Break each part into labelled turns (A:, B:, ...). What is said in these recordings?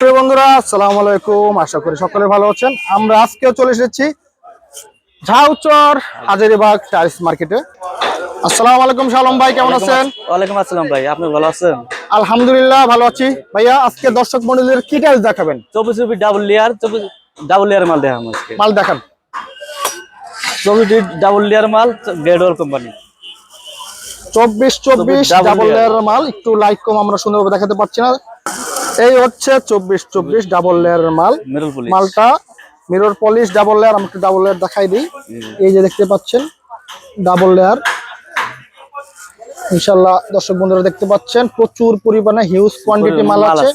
A: বন্ধুরা আসসালামু আলাইকুম। আশা করি সকলে ভালো আছেন। আমরা আজকেও চলে এসেছি ঝাউচর হাজারিবাগ টাইলস মার্কেটে। আসসালামু আলাইকুম শালম ভাই কেমন আছেন?
B: ওয়ালাইকুম আসসালাম ভাই আপনি ভালো আছেন?
A: আলহামদুলিল্লাহ ভালো আছি। ভাইয়া আজকে দর্শক মন্ডলীর কি টাইলস দেখাবেন?
B: চব্বিশ রুপি ডাবল লেয়ার চব্বিশ ডাবল লেয়ার মাল দেখাম আজকে।
A: মাল দেখান।
B: চব্বিশ ডাবল লেয়ার মাল গ্রেড কোম্পানি
A: চব্বিশ চব্বিশ ডাবল। লেয়ার মাল একটু লাইট কম আমরা সুন্দরভাবে দেখাতে পারছি না। এই হচ্ছে চব্বিশ চব্বিশ ডাবল লেয়ার মাল। মালটা মিরর পলিশ ডাবল লেয়ার আমি একটু ডাবল লেয়ার দেখাই দিই। এই যে দেখতে পাচ্ছেন ডাবল লেয়ার ইনশাল্লাহ দর্শক বন্ধুরা দেখতে পাচ্ছেন প্রচুর পরিমাণে হিউজ কোয়ান্টিটি মাল আছে।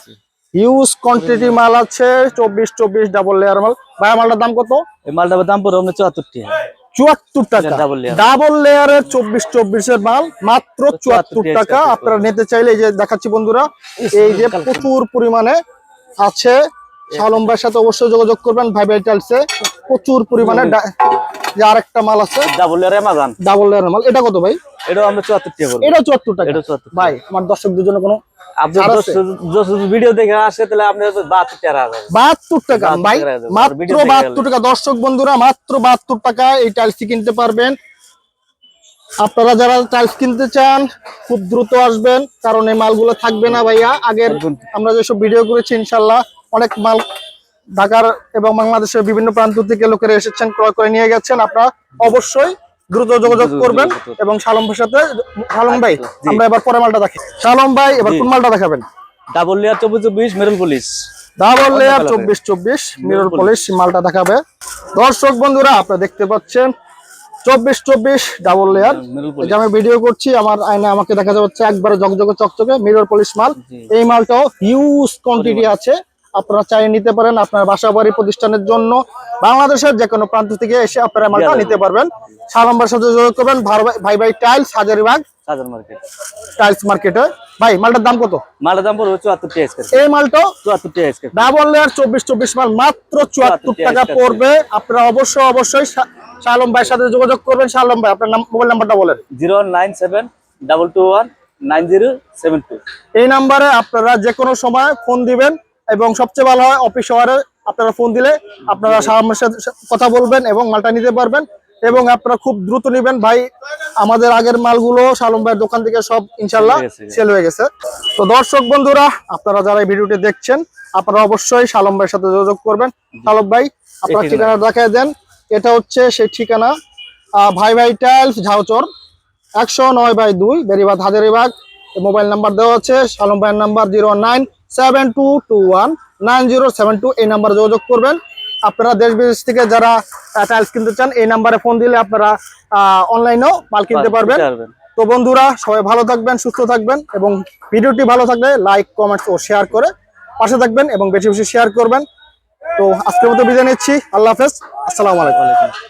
A: হিউজ কোয়ান্টিটি মাল আছে চব্বিশ চব্বিশ ডাবল লেয়ার মাল। ভাই মালটার দাম কত?
B: এই মালটার দাম পড়ে চুয়াত্তর টাকা।
A: চুয়াত্তর টাকা। ডাবল লেয়ারের চব্বিশ চব্বিশের মাল মাত্র চুয়াত্তর
B: টাকা।
A: টাকা আপনারা নিতে চাইলে এই যে দেখাচ্ছি বন্ধুরা এই যে প্রচুর পরিমাণে আছে শালম ভাইয়ের সাথে অবশ্যই যোগাযোগ করবেন। ভাই ভাই টাইলসে প্রচুর পরিমাণে যে আরেকটা মাল আছে।
B: Double layer Amazon.
A: ডাবল লেয়ারের মাল। এটা কত ভাই?
B: এটাও আমরা চুয়াত্তর টাকা করব
A: এটা চুয়াত্তর টাকা।
B: এটা চুয়াত্তর
A: ভাই আমার দর্শকদের জন্য কোনো
B: আপনি
A: ছাড় আছে?
B: ভিডিও দেখে আসে তাহলে আপনি বাহাত্তর টাকা হবে
A: বাহাত্তর টাকা।
B: 72
A: ভাই
B: টাকা দেবো। আর
A: মাত্র বাহাত্তর টাকা। দর্শক বন্ধুরা মাত্র বাহাত্তর টাকা এই টাইলসটি কিনতে পারবেন। আপনারা যারা টাইলস কিনতে চান খুব দ্রুত আসবেন কারণ এই মালগুলো থাকবে না ভাইয়া। আগের। আমরা যেসব ভিডিও করেছি ইনশাল্লাহ অনেক মাল ঢাকার এবং বাংলাদেশের বিভিন্ন প্রান্ত থেকে লোকেরা এসেছেন ক্রয় করে নিয়ে গেছেন। আপনারা অবশ্যই দ্রুত যোগাযোগ করবেন এবং শালম ভাইয়ের সাথে শালম ভাই আমরা এবার পরে মালটা দেখি। শালম ভাই এবার কোন মালটা দেখাবেন?
B: ডাবল লেয়ার চব্বিশ চব্বিশ মেরুল পুলিশ।
A: ডাবল লেয়ার চব্বিশ চব্বিশ
B: polish।
A: পলিশ। মালটা দেখাবে। দর্শক বন্ধুরা আপনারা দেখতে পাচ্ছেন চব্বিশ চব্বিশ ডাবল লেয়ার।
B: মেরুল
A: যে আমি ভিডিও করছি আমার আয়না আমাকে দেখা যাচ্ছে একবারে জকজকে চকচকে মিরর পলিশ মাল। এই মালটাও হিউজ কোয়ান্টিটি আছে। আপনারা চাই নিতে পারেন আপনার বাসা বাড়ি প্রতিষ্ঠানের জন্য। বাংলাদেশের যে কোনো প্রান্ত থেকে এসে আপনারা মালটা নিতে পারবেন। সালম্বার সাথে যোগাযোগ করবেন ভাই ভাই টাইলস হাজারিবাগ
B: সাজার মার্কেট।
A: টাইলস মার্কেটে। ভাই মালটার দাম কত?
B: মালের দাম পড়বে চুয়াত্তর টাকা স্কোয়ার
A: এই মালটাও
B: চুয়াত্তর টাকা স্কোয়ার
A: ডাবল লেয়ার চব্বিশ চব্বিশ মাল মাত্র চুয়াত্তর টাকা পড়বে। আপনারা অবশ্যই অবশ্যই শা- শালম ভাইয়ের সাথে যোগাযোগ করবেন। শালম ভাই আপনার মোবাইল নাম্বারটা বলেন।
B: Zero nine seven double two one nine zero seven two.
A: এই নাম্বারে আপনারা যে কোনো সময় ফোন দিবেন। এবং সবচেয়ে ভালো হয় অফিস আওয়ারে আপনারা ফোন দিলে আপনারা শালমের সাথে কথা বলবেন এবং মালটা নিতে পারবেন। এবং আপনারা খুব দ্রুত নেবেন। ভাই আমাদের আগের মালগুলো শালম ভাইয়ের দোকান থেকে সব ইনশাল্লাহ সেল হয়ে গেছে। তো দর্শক বন্ধুরা আপনারা যারা এই ভিডিওটি দেখছেন আপনারা অবশ্যই শালম ভাইয়ের সাথে যোগাযোগ করবেন। শালম ভাই আপনার ঠিকানা দেখায় দেন। এটা হচ্ছে সেই ঠিকানা আহ, ভাই ভাই টাইলস ঝাউচর একশো নয় বাই দুই বেরিবাদ হাজারিবাগ। মোবাইল নাম্বার দেওয়া আছে শালম ভাইয়ের number zero nine seven two two one nine zero seven two এই নাম্বারে যোগাযোগ করবেন। আপনারা দেশ বিদেশ থেকে যারা টাইলস কিনতে চান এই নাম্বারে ফোন দিলে আপনারা অনলাইনেও মাল কিনতে পারবেন। তো বন্ধুরা সবাই ভালো থাকবেন সুস্থ থাকবেন এবং ভিডিওটি ভালো থাকলে লাইক কমেন্টস ও শেয়ার করে পাশে থাকবেন এবং বেশি বেশি শেয়ার করবেন। তো আজকের মতো বিদায় নিচ্ছি। আল্লাহ হাফেজ। আসসালামু আলাইকুম।